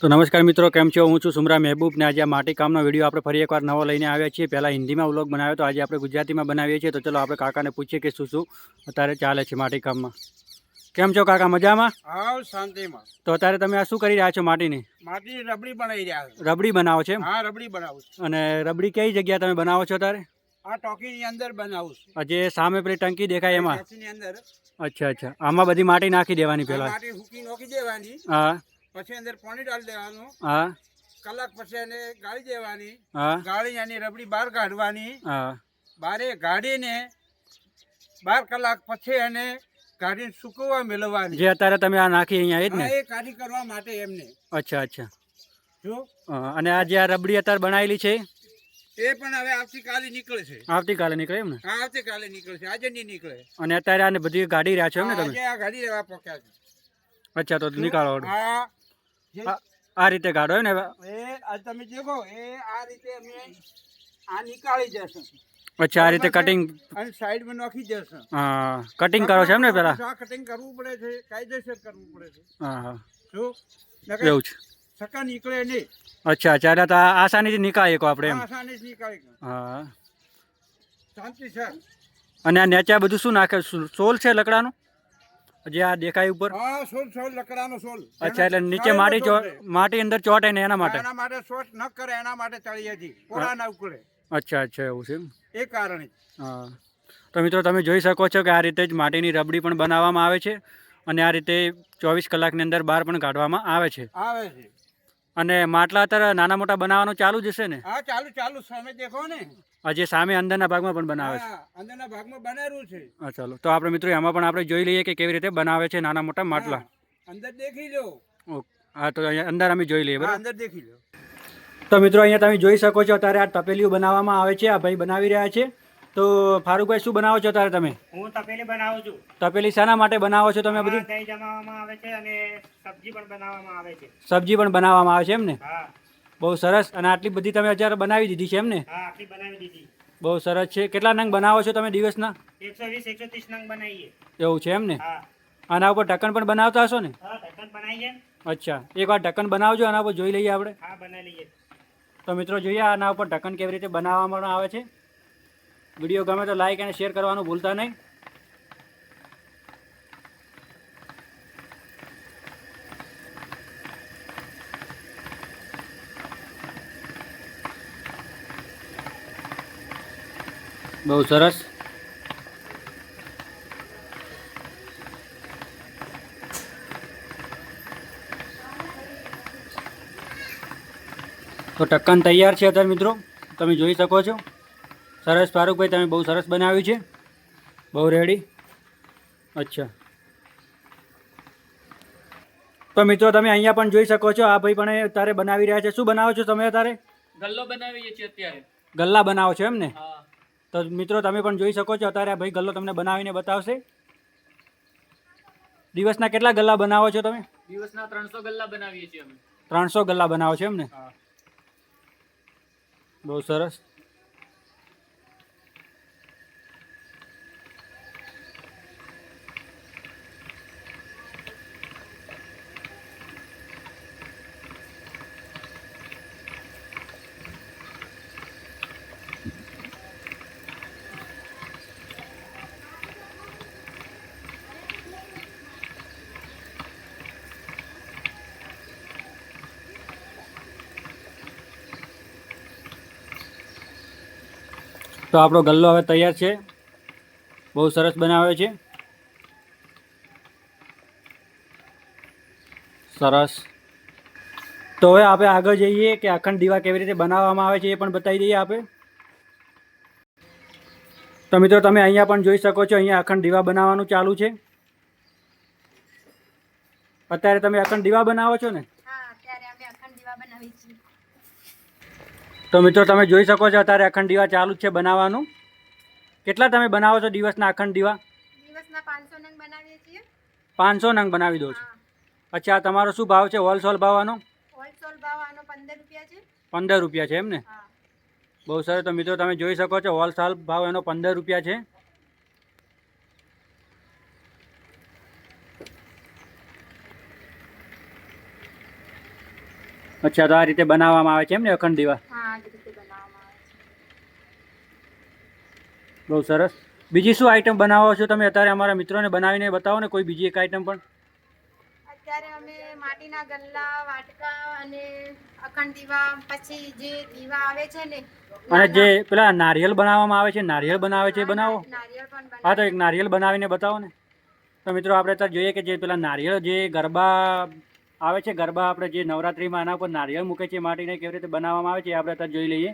તો નમસ્કાર મિત્રો કેમ છો? હું છું સુમરા મહેબૂબ ને આજે આ માટી કામનો વીડિયો આપણે ફરી એકવાર નવો લઈને આવ્યા છીએ. પહેલાં હિન્દીમાં વ્લોગ બનાવ્યો તો આજે આપણે ગુજરાતીમાં બનાવીએ છીએ. તો ચલો આપણે કાકાને પૂછીએ કે શું શું અત્યારે ચાલે છે માટીકામમાં કેમ છો કાકા મજામાં? હાવ શાંતિમાં. તો અત્યારે તમે આ શું કરી રહ્યા છો માટીની? માટી રબડી બનાવી રહ્યા છે. રબડી બનાવો છે હા રબડી બનાવું છું. અને રબડી કઈ જગ્યા તમે બનાવો છો અત્યારે? આ ટોકીની અંદર બનાવું છું. જે સામે પેલી ટંકી દેખાય એમાં? અંદર. અચ્છા અચ્છા. આમાં બધી માટી નાખી દેવાની પહેલા? માટી નોખી દેવાની. હા. પછી અંદર પાણી ડાળી દેવાનું. હા. કલાક પછી એને ગાળી દેવાની. હા. ગાળી એની રબડી બહાર કાઢવાની. હા. બારે ગાડીને બાર કલાક પછી એને કાઢીને સુકવવા મેળવવાની. જે અત્યારે તમે આ નાખી અહીંયા એ જ ને એ કાઢી કરવા માટે એમને. અચ્છા અચ્છા. જો. હા, અને આ જે આ રબડી અત્યારે બનાવેલી છે? એ પણ હવે આવતીકાલે નીકળે છે. આવતીકાલે નીકળે એમ ને? હા આવતીકાલે નીકળે છે. આજે નહીં નીકળે. અને અત્યારે આને બધી ગાડી રહ્યા છો એમ ને તમે? આજે આ ગાડી લેવા પોક્યા છે. અચ્છા તો નીકાળો હળો. આ રીતે કાઢો એમ ને એ આ તમે દેખો એ આ રીતે અમે આ નીકાળી જશે. અચ્છા આ રીતે કટિંગ અને સાઈડમાં નાખી જશે. હા કટિંગ કરો છો એમ ને પેલા? આ કટિંગ કરવું પડે છે કાયદેસર કરવું પડે છે. હા હા. જો એવું છે. સકા નીકળે નહીં. અચ્છા અચ્છા એટલે આસાનીથી નીકાળી શકો આપણે એમ. આસાની જ નીકાળી હા. શાંતિ સર અને આ નેચા બધું શું નાખે? સોલ છે લકડાનો? જે આ દેખાય ઉપર? હા સોલ સોલ લકડાનો સોલ. અચ્છા એટલે નીચે માટી. માટી અંદર ચોટે ને એના માટે? એના માટે શોર્ટ ન કરે એના માટે ના ઉકળે અચ્છા અચ્છા એવું છે એ કારણે. હા. તો મિત્રો તમે જોઈ શકો છો કે આ રીતે જ માટીની રબડી પણ બનાવવામાં આવે છે અને આ રીતે ચોવીસ કલાકની અંદર બહાર પણ કાઢવામાં આવે છે. આવે છે. અને માટલા અત્યારે નાના મોટા બનાવવાનું ચાલુ જ હશે ને? હા ચાલુ ચાલુ. સામે દેખો ને. હજી સામે અંદરના ભાગમાં પણ બનાવે છે. અંદરના ભાગમાં બનાવ્યું છે. હા ચાલો. તો આપણે મિત્રો એમાં પણ આપણે જોઈ લઈએ કે કેવી રીતે બનાવે છે નાના મોટા માટલા. અંદર દેખી લો. ઓકે. હા તો અંદર અમે જોઈ લઈએ બરાબર? અંદર દેખી લો. તો મિત્રો અહીંયા તમે જોઈ શકો છો અત્યારે આ તપેલીઓ બનાવવામાં આવે છે આ ભાઈ બનાવી રહ્યા છે. તો ફારૂકભાઈ શું બનાવો છો અત્યારે તમે? હું તપેલી બનાવું છું. તપેલી શાના માટે બનાવો છો તમે બધી? દહીં જમાવવામાં આવે છે અને સબ્જી પણ બનાવવામાં આવે છે. સબ્જી પણ બનાવવામાં આવે છે એમ ને? બહુ સરસ. અને આટલી બધી તમે અત્યારે બનાવી દીધી છે એમ ને? આટલી બનાવી દીધી. બહુ સરસ છે. કેટલા નંગ બનાવો છો તમે દિવસના? એકસો વીસ એકસો ત્રીસ નંગ બનાવીએ. એવું છે એમ ને? આના ઉપર ઢક્કન પણ બનાવતા હશો ને? ઢક્કન બનાવીએ. અચ્છા. એકવાર ઢક્કન બનાવજો આના ઉપર જોઈ લઈએ આપણે. હા બનાવી લઈએ. તો મિત્રો જોઈએ આના ઉપર ઢક્કન કેવી રીતે બનાવવામાં આવે છે. વીડિયો ગમે તો લાઈક અને શેર કરવાનું ભૂલતા નહીં. બહુ સરસ. તો ટક્કન તૈયાર છે અત્યારે મિત્રો. તમે જોઈ શકો છો. સરસ ફારૂકભાઈ તમે બહુ સરસ બનાવ્યું છે. બહુ રેડી અચ્છા. તો મિત્રો તમે અહીંયા પણ જોઈ શકો છો આ ભાઈ પણ તારે બનાવી રહ્યા છે. શું બનાવો છો તમે તારે ગલ્લો બનાવીએ છીએ અત્યારે. ગલ્લા બનાવો છો એમ ને? તો મિત્રો તમે પણ જોઈ શકો છો અત્યારે આ ભાઈ ગલ્લો તમને બનાવીને બતાવશે. દિવસના કેટલા ગલ્લા બનાવો છો તમે? દિવસના ત્રણસો ગલ્લા બનાવીએ છીએ અમે. ત્રણસો ગલ્લા બનાવો છો એમ ને? બહુ સરસ. તો આપણો ગલ્લો હવે તૈયાર છે. બહુ સરસ બનાવે છે. સરસ. તો હવે આપણે આગળ જઈએ કે અખંડ દીવા કેવી રીતે બનાવવામાં આવે છે એ પણ બતાવી દઈએ આપણે. તો મિત્રો, તમે અહીંયા પણ જોઈ શકો છો, અહીંયા અખંડ દીવા બનાવવાનું ચાલુ છે. અત્યારે તમે અખંડ દીવા બનાવો છો ને? તો મિત્રો તમે જોઈ શકો છો અત્યારે અખંડ દીવા ચાલુ જ છે બનાવવાનું. કેટલા તમે બનાવો છો દિવસના અખંડ દીવા? પાંચસો નંગ બનાવી દો છો. અચ્છા તમારો શું ભાવ છે? હોલસેલ ભાવ આનો? પંદર રૂપિયા છે. એમ ને? બહુ સરસ. તો મિત્રો તમે જોઈ શકો છો હોલસેલ ભાવ એનો પંદર રૂપિયા છે. અચ્છા તો આ રીતે બનાવવામાં આવે છે એમ ને અખંડ દીવા હા આ જ રીતે બનાવવામાં આવે છે બહુ સરસ. બીજી શું આઈટમ બનાવો છો તમે? અત્યારે અમારા મિત્રોને બનાવીને બતાવો ને કોઈ બીજી એક આઈટમ પણ. અત્યારે અમે માટીના ગલ્લા વાટકા અને અખંડ દીવા પછી જે દીવા આવે છે ને અને જે પેલા નારિયેલ બનાવવામાં આવે છે નારિયેળ બનાવે છે બનાવો? હા તો એક નારિયેલ નારિયેળ બનાવીને બતાવો ને. તો મિત્રો આપણે અત્યારે જોઈએ કે જે પેલા નારિયેળ જે ગરબા આવે છે ગરબા આપણે જે નવરાત્રિમાં આના ઉપર નારિયેળ મૂકે છે માટીને કેવી રીતે બનાવવામાં આવે છે આપણે અત્યારે જોઈ લઈએ.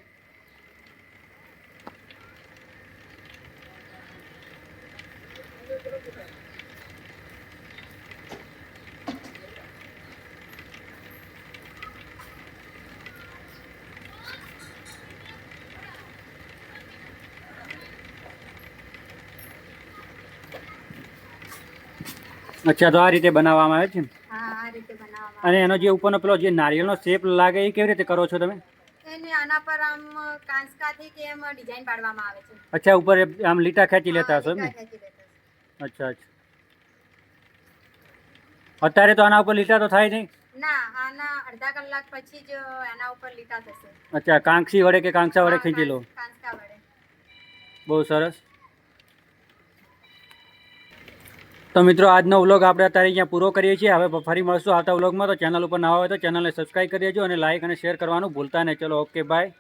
અચ્છા તો આ રીતે બનાવવામાં આવે છે અને એનો જે ઉપરનો પેલો જે નારિયેળનો શેપ લાગે એ કેવી રીતે કરો છો તમે? આના પર આમ કાંસકાથી કે એમ ડિઝાઇન પાડવામાં આવે છે. અચ્છા ઉપર આમ લીટા ખેંચી લેતા હશો એમ અચ્છા અચ્છા. અત્યારે તો આના ઉપર લીટા તો થાય નહીં? ના આના અડધા કલાક પછી જ એના ઉપર લીટા થશે. અચ્છા કાંક્ષી વડે કે કાંક્ષા વડે ખીચી લો? વડે. બહુ સરસ. તો મિત્રો આજનો વ્લોગ આપણે અત્યારે અહીંયા પૂરો કરીએ છીએ. હવે ફરી મળશું આવતા વ્લોગમાં. તો ચેનલ ઉપર નવા હોય તો ચેનલને સબસ્ક્રાઈબ કરી દેજો અને લાઇક અને શેર કરવાનું ભૂલતા નહીં. ચલો ઓકે બાય